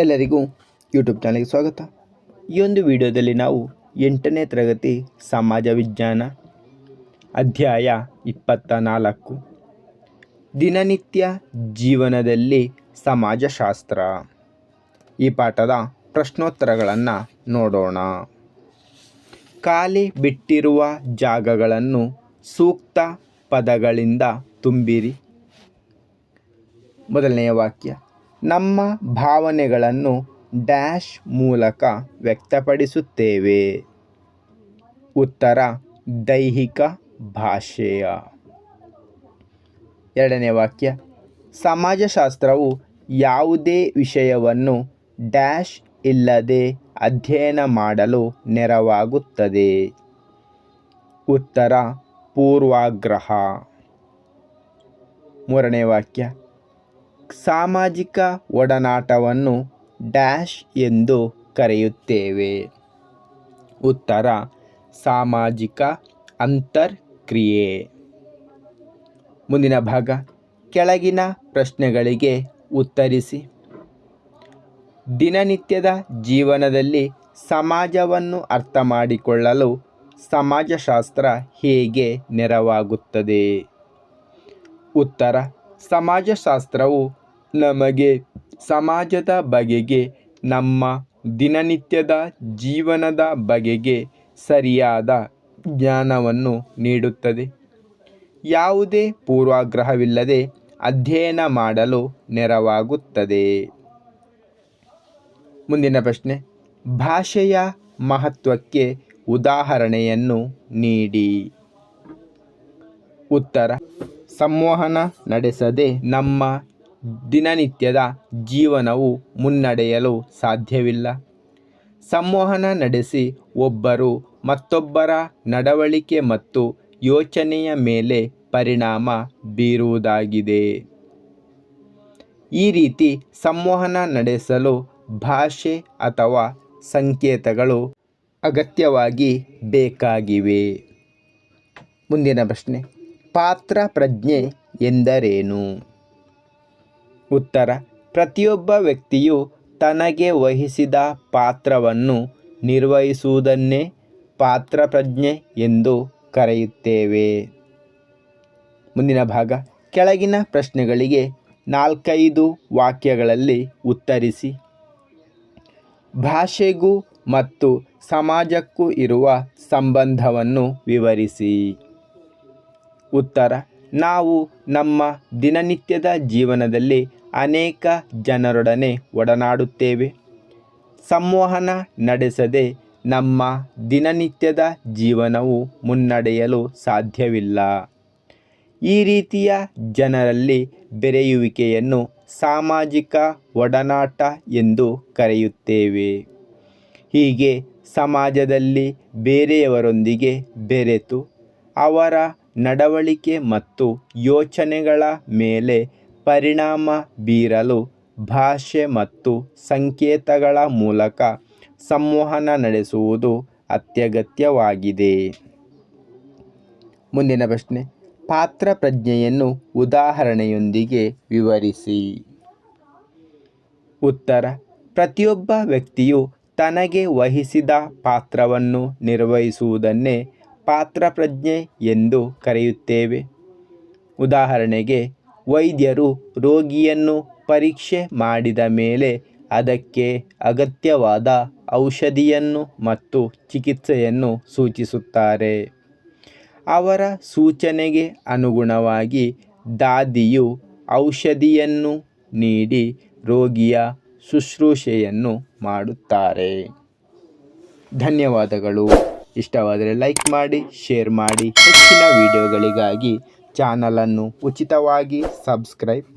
ಎಲ್ಲರಿಗೂ ಯೂಟ್ಯೂಬ್ ಚಾನಲ್ಗೆ ಸ್ವಾಗತ. ಈ ಒಂದು ವಿಡಿಯೋದಲ್ಲಿ ನಾವು ಎಂಟನೇ ತರಗತಿ ಸಮಾಜ ವಿಜ್ಞಾನ ಅಧ್ಯಾಯ ಇಪ್ಪತ್ತ ನಾಲ್ಕು ದಿನನಿತ್ಯ ಜೀವನದಲ್ಲಿ ಸಮಾಜಶಾಸ್ತ್ರ. ಈ ಪಾಠದ ಪ್ರಶ್ನೋತ್ತರಗಳನ್ನು ನೋಡೋಣ. ಖಾಲಿ ಬಿಟ್ಟಿರುವ ಜಾಗಗಳನ್ನು ಸೂಕ್ತ ಪದಗಳಿಂದ ತುಂಬಿರಿ. ಮೊದಲನೆಯ ವಾಕ್ಯ. ನಮ್ಮ ಭಾವನೆಗಳನ್ನು ಡ್ಯಾಶ್ ಮೂಲಕ ವ್ಯಕ್ತಪಡಿಸುತ್ತೇವೆ. ಉತ್ತರ, ದೈಹಿಕ ಭಾಷೆಯ. ಎರಡನೇ ವಾಕ್ಯ, ಸಮಾಜಶಾಸ್ತ್ರವು ಯಾವುದೇ ವಿಷಯವನ್ನು ಡ್ಯಾಶ್ ಇಲ್ಲದೆ ಅಧ್ಯಯನ ಮಾಡಲು ನೆರವಾಗುತ್ತದೆ. ಉತ್ತರ, ಪೂರ್ವಾಗ್ರಹ. ಮೂರನೇ ವಾಕ್ಯ ಸಾಮಾಜಿಕ ಒಡನಾಟವನ್ನು ಡ್ಯಾಶ್ ಎಂದು ಕರೆಯುತ್ತೇವೆ. ಉತ್ತರ, ಸಾಮಾಜಿಕ ಅಂತರ್ಕ್ರಿಯೆ. ಮುಂದಿನ ಭಾಗ, ಕೆಳಗಿನ ಪ್ರಶ್ನೆಗಳಿಗೆ ಉತ್ತರಿಸಿ. ದಿನನಿತ್ಯದ ಜೀವನದಲ್ಲಿ ಸಮಾಜವನ್ನು ಅರ್ಥ ಮಾಡಿಕೊಳ್ಳಲು ಸಮಾಜಶಾಸ್ತ್ರ ಹೇಗೆ ನೆರವಾಗುತ್ತದೆ? ಉತ್ತರ, ಸಮಾಜಶಾಸ್ತ್ರವು ನಮಗೆ ಸಮಾಜದ ಬಗೆಗೆ, ನಮ್ಮ ದಿನನಿತ್ಯದ ಜೀವನದ ಬಗೆಗೆ ಸರಿಯಾದ ಜ್ಞಾನವನ್ನು ನೀಡುತ್ತದೆ. ಯಾವುದೇ ಪೂರ್ವಾಗ್ರಹವಿಲ್ಲದೆ ಅಧ್ಯಯನ ಮಾಡಲು ನೆರವಾಗುತ್ತದೆ. ಮುಂದಿನ ಪ್ರಶ್ನೆ. ಭಾಷೆಯ ಮಹತ್ವಕ್ಕೆ ಉದಾಹರಣೆಯನ್ನು ನೀಡಿ. ಉತ್ತರ. ಸಂವಹನ ನಡೆಸದೆ ನಮ್ಮ ದಿನನಿತ್ಯದ ಜೀವನವು ಮುನ್ನಡೆಯಲು ಸಾಧ್ಯವಿಲ್ಲ. ಸಂವಹನ ನಡೆಸಿ ಒಬ್ಬರು ಮತ್ತೊಬ್ಬರ ನಡವಳಿಕೆ ಮತ್ತು ಯೋಚನೆಯ ಮೇಲೆ ಪರಿಣಾಮ ಬೀರುವುದಾಗಿದೆ. ಈ ರೀತಿ ಸಂವಹನ ನಡೆಸಲು ಭಾಷೆ ಅಥವಾ ಸಂಕೇತಗಳು ಅಗತ್ಯವಾಗಿ ಬೇಕಾಗಿವೆ. ಮುಂದಿನ ಪ್ರಶ್ನೆ, ಪಾತ್ರ ಪ್ರಜ್ಞೆ ಎಂದರೇನು? ಉತ್ತರ, ಪ್ರತಿಯೊಬ್ಬ ವ್ಯಕ್ತಿಯು ತನಗೆ ವಹಿಸಿದ ಪಾತ್ರವನ್ನು ನಿರ್ವಹಿಸುವುದನ್ನೇ ಪಾತ್ರ ಪ್ರಜ್ಞೆ ಎಂದು ಕರೆಯುತ್ತೇವೆ. ಮುಂದಿನ ಭಾಗ, ಕೆಳಗಿನ ಪ್ರಶ್ನೆಗಳಿಗೆ ನಾಲ್ಕೈದು ವಾಕ್ಯಗಳಲ್ಲಿ ಉತ್ತರಿಸಿ. ಭಾಷೆಗೂ ಮತ್ತು ಸಮಾಜಕ್ಕೂ ಇರುವ ಸಂಬಂಧವನ್ನು ವಿವರಿಸಿ. ಉತ್ತರ, ನಾವು ನಮ್ಮ ದಿನನಿತ್ಯದ ಜೀವನದಲ್ಲಿ ಅನೇಕ ಜನರೊಡನೆ ಒಡನಾಡುತ್ತೇವೆ. ಸಂವಹನ ನಡೆಸದೆ ನಮ್ಮ ದಿನನಿತ್ಯದ ಜೀವನವು ಮುನ್ನಡೆಯಲು ಸಾಧ್ಯವಿಲ್ಲ. ಈ ರೀತಿಯ ಜನರಲ್ಲಿ ಬೆರೆಯುವಿಕೆಯನ್ನು ಸಾಮಾಜಿಕ ಒಡನಾಟ ಎಂದು ಕರೆಯುತ್ತೇವೆ. ಹೀಗೆ ಸಮಾಜದಲ್ಲಿ ಬೇರೆಯವರೊಂದಿಗೆ ಬೆರೆತು ಅವರ ನಡವಳಿಕೆ ಮತ್ತು ಯೋಚನೆಗಳ ಮೇಲೆ ಪರಿಣಾಮ ಬೀರಲು ಭಾಷೆ ಮತ್ತು ಸಂಕೇತಗಳ ಮೂಲಕ ಸಂವಹನ ನಡೆಸುವುದು ಅತ್ಯಗತ್ಯವಾಗಿದೆ. ಮುಂದಿನ ಪ್ರಶ್ನೆ. ಪಾತ್ರ ಪ್ರಜ್ಞೆಯನ್ನು ಉದಾಹರಣೆಯೊಂದಿಗೆ ವಿವರಿಸಿ. ಉತ್ತರ. ಪ್ರತಿಯೊಬ್ಬ ವ್ಯಕ್ತಿಯು ತನಗೆ ವಹಿಸಿದ ಪಾತ್ರವನ್ನು ನಿರ್ವಹಿಸುವುದನ್ನೇ ಪಾತ್ರ ಪ್ರಜ್ಞೆ ಎಂದು ಕರೆಯುತ್ತೇವೆ. ಉದಾಹರಣೆಗೆ ವೈದ್ಯರು ರೋಗಿಯನ್ನು ಪರೀಕ್ಷೆ ಮಾಡಿದ ಮೇಲೆ ಅದಕ್ಕೆ ಅಗತ್ಯವಾದ ಔಷಧಿಯನ್ನು ಮತ್ತು ಚಿಕಿತ್ಸೆಯನ್ನು ಸೂಚಿಸುತ್ತಾರೆ. ಅವರ ಸೂಚನೆಗೆ ಅನುಗುಣವಾಗಿ ದಾದಿಯು ಔಷಧಿಯನ್ನು ನೀಡಿ ರೋಗಿಯ ಶುಶ್ರೂಷೆಯನ್ನು ಮಾಡುತ್ತಾರೆ. ಧನ್ಯವಾದಗಳು. ಇಷ್ಟವಾದರೆ ಲೈಕ್ ಮಾಡಿ, ಶೇರ್ ಮಾಡಿ. ಹೆಚ್ಚಿನ ವಿಡಿಯೋಗಳಿಗಾಗಿ ಚಾನಲನ್ನು ಉಚಿತವಾಗಿ ಸಬ್ಸ್ಕ್ರೈಬ್